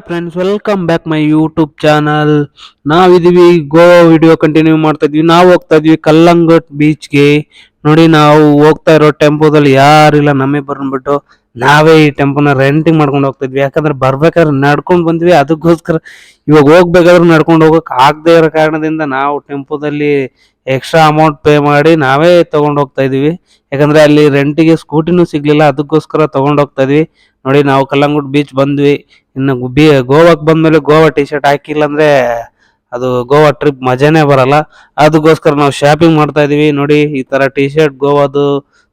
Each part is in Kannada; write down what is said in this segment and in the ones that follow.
Hi friends welcome back my YouTube channel ನಾವಿದೀವಿ Goa video continue ಮಾಡ್ತಾ ಇದ್ವಿ. ನಾವು ಹೋಗ್ತಾ ಇದ್ವಿ ಕಲ್ಲಂಗಟ್ ಬೀಚ್ಗೆ ನೋಡಿ ನಾವು ಹೋಗ್ತಾ ಇರೋ ಟೆಂಪೋದಲ್ಲಿ ಯಾರಿಲ್ಲ, ನಮ್ಮೇ ಬಂದ್ಬಿಟ್ಟು ನಾವೇ ಈ ಟೆಂಪೋನ ರೆಂಟಿಂಗ್ ಮಾಡ್ಕೊಂಡು ಹೋಗ್ತಾ ಇದ್ವಿ. ಯಾಕಂದ್ರೆ ಬರ್ಬೇಕಾದ್ರೆ ನಡ್ಕೊಂಡು ಬಂದ್ವಿ. ಅದಕ್ಕೋಸ್ಕರ ಇವಾಗ ಹೋಗ್ಬೇಕಾದ್ರೆ ನಡ್ಕೊಂಡು ಹೋಗಕ್ ಆಗದೆ ಇರೋ ಕಾರಣದಿಂದ ನಾವು ಟೆಂಪೋದಲ್ಲಿ ಎಕ್ಸ್ಟ್ರಾ ಅಮೌಂಟ್ ಪೇ ಮಾಡಿ ನಾವೇ ತಗೊಂಡು ಹೋಗ್ತಾ ಇದೀವಿ ಯಾಕಂದ್ರೆ ಅಲ್ಲಿ ರೆಂಟಿಗೆ ಸ್ಕೂಟಿನೂ ಸಿಗ್ಲಿಲ್ಲ. ಅದಕ್ಕೋಸ್ಕರ ತಗೊಂಡು ಹೋಗ್ತಾ ಇದ್ವಿ. ನೋಡಿ ನಾವು ಕಲ್ಲಂಗುಡ್ ಬೀಚ್ ಬಂದ್ವಿ. ಇನ್ನು ಬಿ ಗೋವಾಕ್ ಬಂದ್ಮೇಲೆ ಗೋವಾ ಟಿ ಶರ್ಟ್ ಹಾಕಿಲ್ಲ ಅಂದ್ರೆ ಅದು ಗೋವಾ ಟ್ರಿಪ್ ಮಜಾನೇ ಬರಲ್ಲ. ಅದಕ್ಕೋಸ್ಕರ ನಾವು ಶಾಪಿಂಗ್ ಮಾಡ್ತಾ ಇದೀವಿ. ನೋಡಿ ಈ ತರ ಟಿ ಶರ್ಟ್ ಗೋವಾದು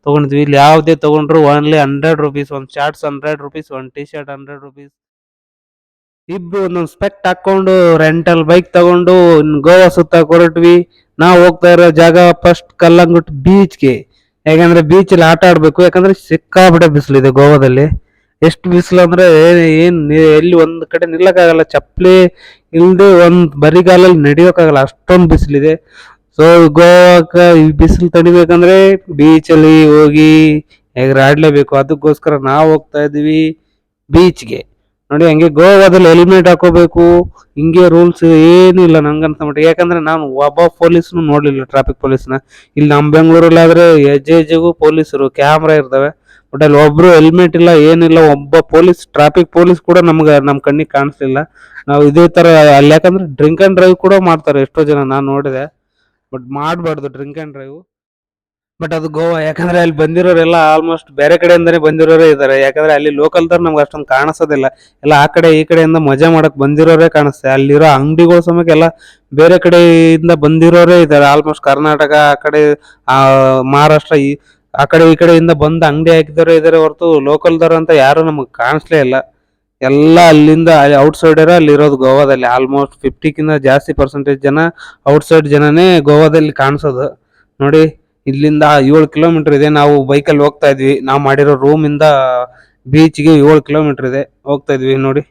ತಗೊಂಡಿದ್ವಿ. ಇಲ್ಲಿ ಯಾವುದೇ ತಗೊಂಡ್ರು ಓನ್ಲಿ ಹಂಡ್ರೆಡ್ ರುಪೀಸ್ ಒಂದು ಶಾರ್ಟ್ಸ್ ಹಂಡ್ರೆಡ್ ರುಪೀಸ್ ಒಂದು ಟಿ ಶರ್ಟ್ ಹಂಡ್ರೆಡ್ ರುಪೀಸ್ ಇಬ್ರು ಒಂದೊಂದು ಸ್ಪೆಕ್ಟ್ ಹಾಕೊಂಡು ರೆಂಟಲ್ ಬೈಕ್ ತಗೊಂಡು ಗೋವಾ ಸುತ್ತ ಕೊರಟ್ವಿ ನಾವು ಹೋಗ್ತಾ ಇರೋ ಜಾಗ ಫಸ್ಟ್ ಕಲ್ಲಂಗುಟ್ ಬೀಚ್ಗೆ ಯಾಕಂದ್ರೆ ಬೀಚಲ್ಲಿ ಆಟ ಆಡ್ಬೇಕು. ಯಾಕಂದ್ರೆ ಸಿಕ್ಕಾಪಟ್ಟೆ ಬಿಸಿಲಿದೆ ಗೋವಾದಲ್ಲಿ. ಎಷ್ಟು ಬಿಸಿಲು ಅಂದ್ರೆ ಏನ್ ಏನ್ ಎಲ್ಲಿ ಒಂದ್ ಕಡೆ ನಿಲ್ಲಕ್ಕಾಗಲ್ಲ ಚಪ್ಪಲಿ ಇಲ್ದೆ ಒಂದ್ ಬರಿಗಾಲಲ್ಲಿ ನಡೆಯೋಕ್ಕಾಗಲ್ಲ, ಅಷ್ಟೊಂದು ಬಿಸಿಲಿದೆ. ಸೊ ಈ ಬಿಸಿಲು ತಡಿಬೇಕಂದ್ರೆ ಬೀಚಲ್ಲಿ ಹೋಗಿ ಆಡ್ಲೇಬೇಕು ಅದಕ್ಕೋಸ್ಕರ ನಾವು ಹೋಗ್ತಾ ಇದೀವಿ ಬೀಚ್ಗೆ ನೋಡಿ, ಹಂಗೆ ಗೋವಾದಲ್ಲಿ ಹೆಲ್ಮೆಟ್ ಹಾಕೋಬೇಕು. ಹಿಂಗೆ ರೂಲ್ಸ್ ಏನಿಲ್ಲ ನಂಗನ್ಸ ಮಟ್ಟಿಗೆ. ಯಾಕಂದ್ರೆ ನಾನು ಒಬ್ಬ ಪೊಲೀಸ್ನು ನೋಡ್ಲಿಲ್ಲ ಟ್ರಾಫಿಕ್ ಪೊಲೀಸ್ನ ಇಲ್ಲಿ ನಮ್ಮ ಬೆಂಗಳೂರಲ್ಲಿ ಆದ್ರೆ ಹೆಜ್ಜೆ ಹೆಜ್ಜೆಗೂ ಪೊಲೀಸರು ಕ್ಯಾಮ್ರಾ ಇರ್ತವೆ. ಬಟ್ ಅಲ್ಲಿ ಒಬ್ರು ಹೆಲ್ಮೆಟ್ ಇಲ್ಲ, ಏನಿಲ್ಲ, ಒಬ್ಬ ಪೊಲೀಸ್ ಟ್ರಾಫಿಕ್ ಪೊಲೀಸ್ ಕೂಡ ನಮ್ಗೆ ನಮ್ಮ ಕಣ್ಣಿಗೆ ಕಾಣಿಸ್ಲಿಲ್ಲ. ನಾವು ಇದೇ ತರ, ಅಲ್ಲಿ ಯಾಕಂದ್ರೆ ಡ್ರಿಂಕ್ ಅಂಡ್ ಡ್ರೈವ್ ಕೂಡ ಮಾಡ್ತಾರೆ ಎಷ್ಟೋ ಜನ ನಾನು ನೋಡಿದೆ. ಬಟ್ ಮಾಡಬಾರ್ದು ಡ್ರಿಂಕ್ ಅಂಡ್ ಡ್ರೈವ್ ಬಟ್ ಅದು ಗೋವಾ ಯಾಕಂದ್ರೆ ಅಲ್ಲಿ ಬಂದಿರೋರೆಲ್ಲ ಆಲ್ಮೋಸ್ಟ್ ಬೇರೆ ಕಡೆಯಿಂದನೇ ಬಂದಿರೋರೇ ಇದ್ದಾರೆ ಯಾಕಂದ್ರೆ ಅಲ್ಲಿ ಲೋಕಲ್ದವ್ರು ನಮ್ಗೆ ಅಷ್ಟೊಂದು ಕಾಣಿಸೋದಿಲ್ಲ. ಎಲ್ಲ ಆ ಕಡೆ ಈ ಕಡೆಯಿಂದ ಮಜಾ ಮಾಡಕ್ ಬಂದಿರೋರೇ ಕಾಣಿಸ್ತೆ. ಅಲ್ಲಿರೋ ಅಂಗಡಿಗಳ ಸಮೇತ ಎಲ್ಲ ಬೇರೆ ಕಡೆಯಿಂದ ಬಂದಿರೋರೇ ಇದ್ದಾರೆ ಆಲ್ಮೋಸ್ಟ್ ಕರ್ನಾಟಕ, ಆ ಕಡೆ, ಆ, ಮಹಾರಾಷ್ಟ್ರ ಈ ಆ ಕಡೆ ಈ ಕಡೆಯಿಂದ ಬಂದು ಅಂಗಡಿ ಹಾಕಿದ್ದಾರೆ ಇದಾರೆ ಹೊರತು ಲೋಕಲ್ದವ್ರು ಅಂತ ಯಾರು ನಮಗೆ ಕಾಣಿಸ್ಲೇ ಇಲ್ಲ. ಎಲ್ಲ ಅಲ್ಲಿಂದ ಔಟ್ಸೈಡರ್ ಅಲ್ಲಿ ಇರೋದು ಗೋವಾದಲ್ಲಿ. ಆಲ್ಮೋಸ್ಟ್ ಫಿಫ್ಟಿಕ್ಕಿಂತ ಜಾಸ್ತಿ ಪರ್ಸೆಂಟೇಜ್ ಜನ ಔಟ್ಸೈಡ್ ಜನನೇ ಗೋವಾದಲ್ಲಿ ಕಾಣಿಸೋದು. ನೋಡಿ, ಇಲ್ಲಿಂದ ಏಳು ಕಿಲೋಮೀಟರ್ ಇದೆ. ನಾವು ಬೈಕಲ್ಲಿ ಹೋಗ್ತಾ ಇದ್ವಿ. ನಾವು ಮಾಡಿರೋ ರೂಮಿಂದ ಬೀಚ್ಗೆ ಏಳು ಕಿಲೋಮೀಟರ್ ಇದೆ. ಹೋಗ್ತಾ ಇದ್ವಿ. ನೋಡಿ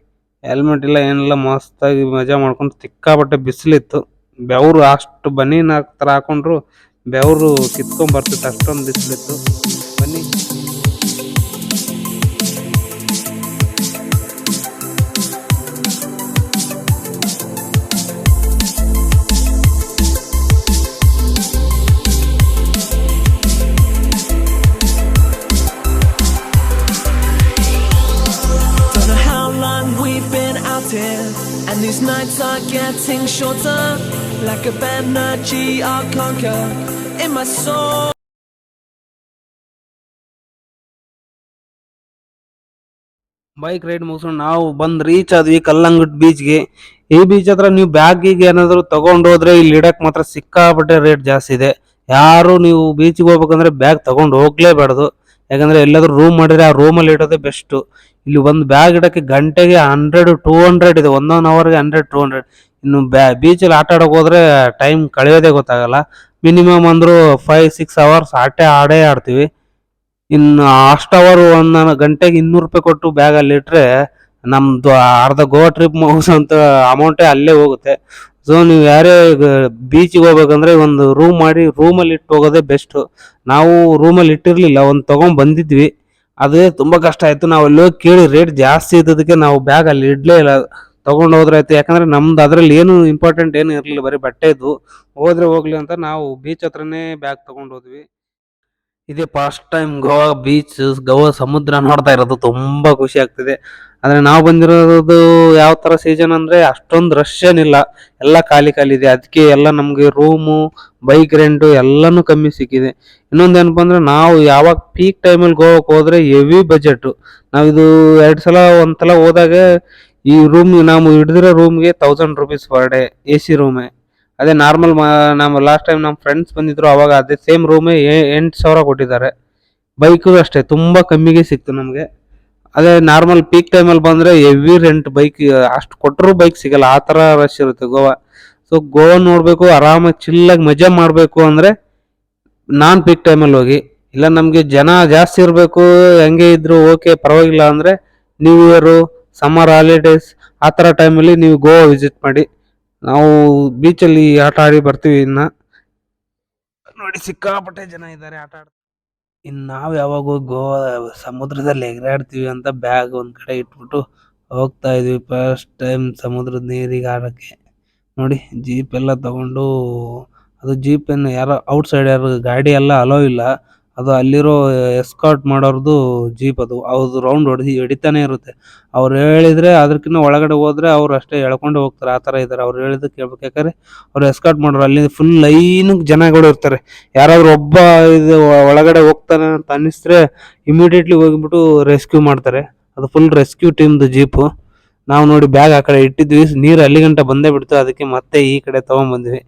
ಹೆಲ್ಮೆಟ್ ಇಲ್ಲ ಏನಿಲ್ಲ ಮಸ್ತಾಗಿ ಮಜಾ ಮಾಡ್ಕೊಂಡು ಸಿಕ್ಕಾಪಟ್ಟೆ ಬಿಸಿಲಿತ್ತು. ಬೆವರು ಅಷ್ಟು ಬನೀನ್ ಥರ ಹಾಕೊಂಡ್ರು ಬೆವರು ಕಿತ್ಕೊಂಡ್ ಬರ್ತಿತ್ತು ಅಷ್ಟೊಂದು ಬಿಸಿಲಿತ್ತು ಬನ್ನಿ Don't know how long we've been out here, and these nights are getting shorter. Like a energy I'll conquer In my soul. Bike ride ಮುಗಿಸ್ಕೊಂಡು ನಾವು ಬಂದ್ ರೀಚ್ ಆದ್ವಿ ಕಲ್ಲಂಗಡ್ ಬೀಚ್ಗೆ ಈ ಬೀಚ್ ಹತ್ರ ನೀವು ಬ್ಯಾಗಿಗೆ ಏನಾದ್ರು ತಗೊಂಡ್ ಹೋದ್ರೆ ಇಲ್ಲಿ ಇಡಕ್ ಮಾತ್ರ ಸಿಕ್ಕಾಪಟ್ಟೆ ರೇಟ್ ಜಾಸ್ತಿ ಇದೆ. ಯಾರು ನೀವು ಬೀಚ್ಗೆ ಹೋಗ್ಬೇಕಂದ್ರೆ ಬ್ಯಾಗ್ ತಗೊಂಡು ಹೋಗ್ಲೇಬಾರ್ದು. ಯಾಕಂದ್ರೆ ಎಲ್ಲಾದ್ರೂ ರೂಮ್ ಮಾಡಿದ್ರೆ ಆ ರೂಮಲ್ಲಿ ಇಡೋದೇ ಬೆಸ್ಟ್ ಇಲ್ಲಿ ಒಂದು ಬ್ಯಾಗ್ ಇಡಕ್ಕೆ ಗಂಟೆಗೆ ಹಂಡ್ರೆಡ್ ಟೂ ಹಂಡ್ರೆಡ್ ಇದೆ. ಒಂದೊಂದು ಅವರ್ಗೆ ಹಂಡ್ರೆಡ್ ಟೂ ಹಂಡ್ರೆಡ್ ಇನ್ನು ಬ್ಯಾ ಬೀಚಲ್ಲಿ ಆಟ ಆಡೋಕೆ ಹೋದ್ರೆ ಟೈಮ್ ಕಳೆಯೋದೇ ಗೊತ್ತಾಗಲ್ಲ. ಮಿನಿಮಮ್ ಅಂದ್ರು ಫೈವ್ ಸಿಕ್ಸ್ ಅವರ್ಸ್ ಆಟೇ ಆಡೇ ಆಡ್ತೀವಿ. ಇನ್ನು ಅಷ್ಟು ಅವರ್ ಒಂದು ಗಂಟೆಗೆ ಇನ್ನೂರು ರೂಪಾಯಿ ಕೊಟ್ಟು ಬ್ಯಾಗ್ ಅಲ್ಲಿ ಇಟ್ರೆ ನಮ್ದು ಅರ್ಧ ಗೋವಾ ಟ್ರಿಪ್ ಮುಗಿಸೋಂಥ ಅಮೌಂಟೇ ಅಲ್ಲೇ ಹೋಗುತ್ತೆ. ಸೊ ನೀವು ಯಾರೇ ಬೀಚಿಗೆ ಹೋಗ್ಬೇಕಂದ್ರೆ ಒಂದು ರೂಮ್ ಮಾಡಿ ರೂಮಲ್ಲಿ ಇಟ್ಟು ಹೋಗೋದೇ ಬೆಸ್ಟ್ ನಾವು ರೂಮಲ್ಲಿ ಇಟ್ಟಿರಲಿಲ್ಲ, ಒಂದು ತಗೊಂಡ್ ಬಂದಿದ್ವಿ. ಅದೇ ತುಂಬಾ ಕಷ್ಟ ಆಯ್ತು. ನಾವು ಅಲ್ಲಿ ಹೋಗಿ ಕೇಳಿ ರೇಟ್ ಜಾಸ್ತಿ ಇದ್ದದಕ್ಕೆ ನಾವು ಬ್ಯಾಗ್ ಅಲ್ಲಿ ಇಡ್ಲೇ ಇಲ್ಲ. ತಗೊಂಡ್ ಹೋದ್ರೆ ಆಯ್ತು. ಯಾಕಂದ್ರೆ ನಮ್ದು ಅದರಲ್ಲಿ ಏನು ಇಂಪಾರ್ಟೆಂಟ್ ಏನು ಇರಲಿಲ್ಲ, ಬರೀ ಬಟ್ಟೆ ಇದ್ವು. ಹೋದ್ರೆ ಹೋಗ್ಲಿ ಅಂತ ನಾವು ಬೀಚ್ ಹತ್ರನೇ ಬ್ಯಾಗ್ ತಗೊಂಡು ಹೋದ್ವಿ. ಇದೇ first time Goa beach Goa ಸಮುದ್ರ ನೋಡ್ತಾ ಇರೋದು ತುಂಬಾ ಖುಷಿ ಆಗ್ತಿದೆ. ಆದ್ರೆ ನಾವು ಬಂದಿರೋದು ಯಾವ ತರ ಸೀಸನ್ ಅಂದ್ರೆ ಅಷ್ಟೊಂದು ರಶ್ ಏನಿಲ್ಲ. ಎಲ್ಲ ಖಾಲಿ ಖಾಲಿ ಇದೆ. ಅದಕ್ಕೆ ಎಲ್ಲ ನಮ್ಗೆ ರೂಮು ಬೈಕ್ ರೆಂಟು ಎಲ್ಲಾನು ಕಮ್ಮಿ ಸಿಕ್ಕಿದೆ. ಇನ್ನೊಂದೇನಪ್ಪ ಅಂದ್ರೆ ನಾವು ಯಾವಾಗ ಪೀಕ್ ಟೈಮಲ್ಲಿ ಗೋವಾಕ್ಕೆ ಹೋದ್ರೆ ಹೆವಿ ಬಜೆಟ್ ನಾವಿದು ಎರಡು ಸಲ, ಒಂದ್ಸಲ ಹೋದಾಗ ಈ ರೂಮ್ ನಾವು ಹಿಡಿದಿರೋ ರೂಮ್ಗೆ thousand rupees per day A C ರೂಮೆ ಅದೇ ನಾರ್ಮಲ್ ನಮ್ಮ ಲಾಸ್ಟ್ ಟೈಮ್ ನಮ್ಮ ಫ್ರೆಂಡ್ಸ್ ಬಂದಿದ್ರು, ಅವಾಗ ಅದೇ ಸೇಮ್ ರೂಮೇ ಎಂಟು ಸಾವಿರ ಕೊಟ್ಟಿದ್ದಾರೆ. ಬೈಕು ಅಷ್ಟೇ, ತುಂಬ ಕಮ್ಮಿಗೆ ಸಿಕ್ತು ನಮಗೆ. ಅದೇ ನಾರ್ಮಲ್ ಪೀಕ್ ಟೈಮಲ್ಲಿ ಬಂದರೆ ಹೆವಿ ರೆಂಟ್ ಬೈಕ್ ಅಷ್ಟು ಕೊಟ್ಟರು ಬೈಕ್ ಸಿಗಲ್ಲ, ಆ ಥರ ರಶ್ ಇರುತ್ತೆ ಗೋವಾ. ಸೊ ಗೋವಾ ನೋಡಬೇಕು ಆರಾಮಾಗಿ ಚಿಲ್ಲಾಗಿ ಮಜಾ ಮಾಡಬೇಕು ಅಂದರೆ ನಾನ್ ಪೀಕ್ ಟೈಮಲ್ಲಿ ಹೋಗಿ. ಇಲ್ಲ ನಮಗೆ ಜನ ಜಾಸ್ತಿ ಇರಬೇಕು, ಹೆಂಗೆ ಇದ್ರು ಓಕೆ ಪರವಾಗಿಲ್ಲ ಅಂದರೆ ನ್ಯೂ ಇಯರು ಸಮ್ಮರ್ ಹಾಲಿಡೇಸ್ ಆ ಥರ ಟೈಮಲ್ಲಿ ನೀವು ಗೋವಾ ವಿಸಿಟ್ ಮಾಡಿ. ನಾವು ಬೀಚಲ್ಲಿ ಆಟ ಆಡಿ ಬರ್ತೀವಿ ಇನ್ನು. ನೋಡಿ, ಸಿಕ್ಕಾಪಟ್ಟೆ ಜನ ಇದ್ದಾರೆ, ಆಟ ಆಡ್ತಾರೆ ಇನ್ನು ನಾವು ಯಾವಾಗ ಗೋವಾ ಸಮುದ್ರದಲ್ಲಿ ಎಗರಾಡ್ತೀವಿ ಅಂತ ಬ್ಯಾಗ್ ಒಂದು ಕಡೆ ಇಟ್ಬಿಟ್ಟು ಹೋಗ್ತಾ ಇದ್ವಿ ಫಸ್ಟ್ ಟೈಮ್ ಸಮುದ್ರದ ನೀರಿಗೆ ಆಡೋಕ್ಕೆ. ನೋಡಿ ಜೀಪ್ ಎಲ್ಲ ತಗೊಂಡು, ಅದು ಜೀಪನ್ನು ಯಾರೋ ಔಟ್ಸೈಡ್ ಯಾರು ಗಾಡಿ ಎಲ್ಲ ಅಲೋ ಇಲ್ಲ. ಅದು ಅಲ್ಲಿರೋ ಎಸ್ಕಾರ್ಟ್ ಮಾಡೋರ್ದು ಜೀಪ್ ಅದು. ಅವ್ರದ್ದು ರೌಂಡ್ ಹೊಡೆದು, ಹಿಡಿತಾನೆ ಇರುತ್ತೆ. ಅವ್ರು ಹೇಳಿದ್ರೆ ಅದಕ್ಕಿಂತ ಒಳಗಡೆ ಹೋದ್ರೆ ಅವ್ರು ಅಷ್ಟೇ ಎಳ್ಕೊಂಡು ಹೋಗ್ತಾರೆ. ಆ ತರ ಇದ್ದಾರೆ. ಅವ್ರು ಹೇಳಿದ ಕೇಳ್ಬೇಕು. ಅವ್ರು ಎಸ್ಕಾರ್ಟ್ ಮಾಡೋರು. ಅಲ್ಲಿ ಫುಲ್ ಲೈನ್ ಜನಗಳು ಇರ್ತಾರೆ. ಯಾರಾದ್ರೂ ಒಬ್ಬ ಇದು ಒಳಗಡೆ ಹೋಗ್ತಾನೆ ಅಂತ ಅನ್ನಿಸಿದ್ರೆ ಇಮಿಡಿಯೇಟ್ಲಿ ಹೋಗ್ಬಿಟ್ಟು ರೆಸ್ಕ್ಯೂ ಮಾಡ್ತಾರೆ. ಅದು ಫುಲ್ ರೆಸ್ಕ್ಯೂ ಟೀಮ್ದು ಜೀಪು ನಾವು ನೋಡಿ ಬ್ಯಾಗ್ ಆ ಕಡೆ ಇಟ್ಟಿದ್ವಿ. ನೀರು ಅಲ್ಲಿಗಂಟ ಬಂದೇ ಬಿಡ್ತು. ಅದಕ್ಕೆ ಮತ್ತೆ ಈ ಕಡೆ ತಗೊಂಡ್ ಬಂದ್ವಿ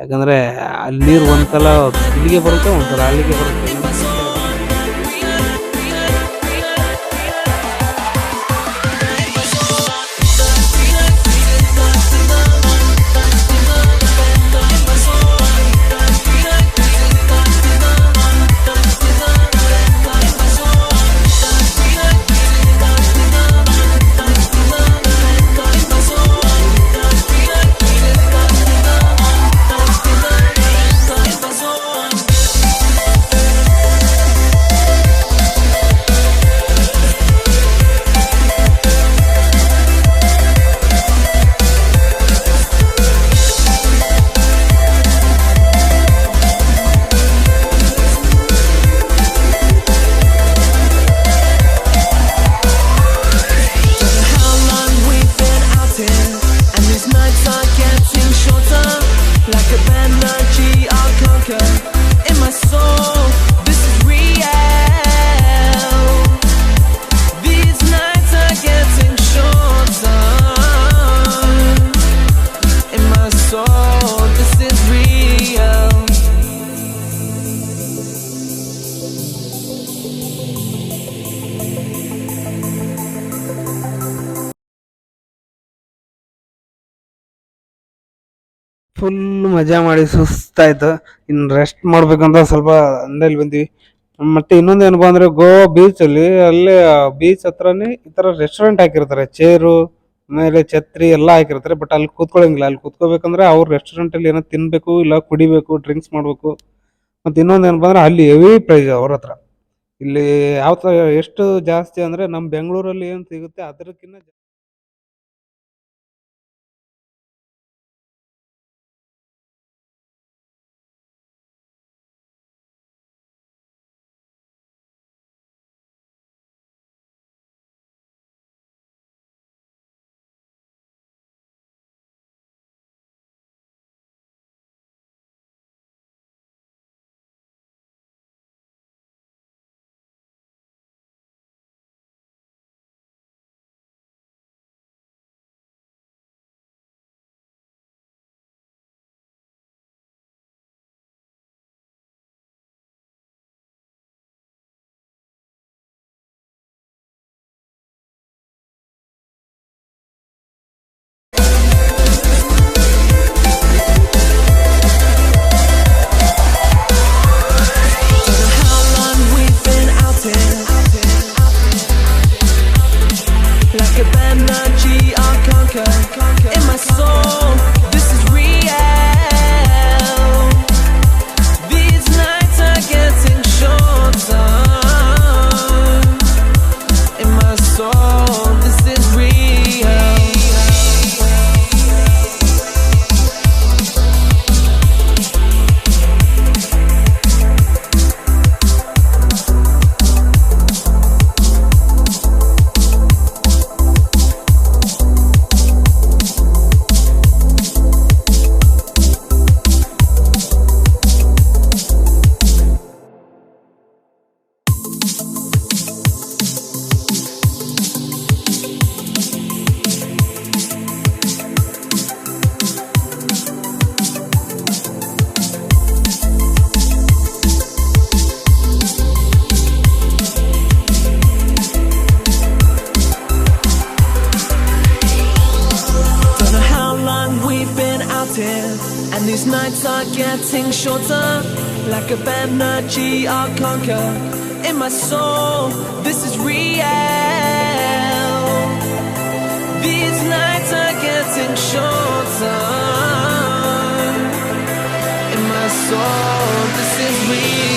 ಯಾಕಂದ್ರೆ ಅಲ್ಲಿ ನೀರು ಒಂದ್ಸಲ ಇಲ್ಲಿಗೆ ಬರುತ್ತೆ ಒಂದ್ಸಲ ಅಲ್ಲಿಗೆ ಬರುತ್ತೆ. ಫುಲ್ ಮಜಾ ಮಾಡಿ ಸುಸ್ತಾಯ್ತು ಇನ್ನು ರೆಸ್ಟ್ ಮಾಡ್ಬೇಕಂತ ಸ್ವಲ್ಪ ಅಂದಲ್ಲಿ ಬಂದ್ವಿ. ಮತ್ತೆ ಇನ್ನೊಂದು ಏನಪ್ಪ ಅಂದರೆ ಗೋವಾ ಬೀಚಲ್ಲಿ ಅಲ್ಲಿ, ಅಲ್ಲೇ ಬೀಚ್ ಹತ್ರನೇ ಈ ಥರ ರೆಸ್ಟೋರೆಂಟ್ ಹಾಕಿರ್ತಾರೆ. ಚೇರು, ಆಮೇಲೆ ಛತ್ರಿ ಎಲ್ಲ ಹಾಕಿರ್ತಾರೆ. ಬಟ್ ಅಲ್ಲಿ ಕೂತ್ಕೊಳ್ಳೋಂಗಿಲ್ಲ ಅಲ್ಲಿ ಕೂತ್ಕೋಬೇಕಂದ್ರೆ ಅವ್ರ ರೆಸ್ಟೋರೆಂಟಲ್ಲಿ ಏನೋ ತಿನ್ನಬೇಕು ಇಲ್ಲ ಕುಡಿಬೇಕು ಡ್ರಿಂಕ್ಸ್ ಮಾಡಬೇಕು. ಮತ್ತು ಇನ್ನೊಂದು ಏನಪ್ಪ ಅಂದರೆ ಅಲ್ಲಿ ಹೆವಿ ಪ್ರೈಸ್ ಅವ್ರ ಹತ್ರ. ಇಲ್ಲಿ ಯಾವ ಥರ ಎಷ್ಟು ಜಾಸ್ತಿ ಅಂದರೆ ನಮ್ಮ ಬೆಂಗಳೂರಲ್ಲಿ ಏನು ಸಿಗುತ್ತೆ ಅದಕ್ಕಿಂತ getting shorter. Like a energy I'll conquer in my soul. This is real. These nights are getting shorter. In my soul, this is real.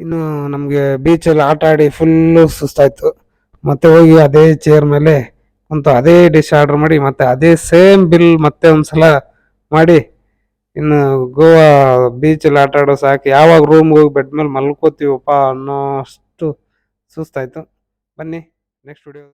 ಇನ್ನು ನಮಗೆ ಬೀಚಲ್ಲಿ ಆಟ ಆಡಿ ಫುಲ್ಲು ಸುಸ್ತಾಯಿತು. ಮತ್ತೆ ಹೋಗಿ ಅದೇ ಚೇರ್ ಮೇಲೆ ಕುಂತು ಅದೇ ಡಿಶ್ ಆರ್ಡರ್ ಮಾಡಿ ಮತ್ತೆ ಅದೇ ಸೇಮ್ ಬಿಲ್ ಮತ್ತೆ ಒಂದ್ಸಲ ಮಾಡಿ ಇನ್ನು ಗೋವಾ ಬೀಚಲ್ಲಿ ಆಟ ಆಡೋ ಸಾಕು. ಯಾವಾಗ ರೂಮ್ಗೆ ಹೋಗಿ ಬೆಡ್ ಮೇಲೆ ಮಲ್ಕೋತೀವಪ್ಪ ಅನ್ನೋ ಅಷ್ಟು ಸುಸ್ತಾಯ್ತು. ಬನ್ನಿ ನೆಕ್ಸ್ಟ್ ವಿಡಿಯೋ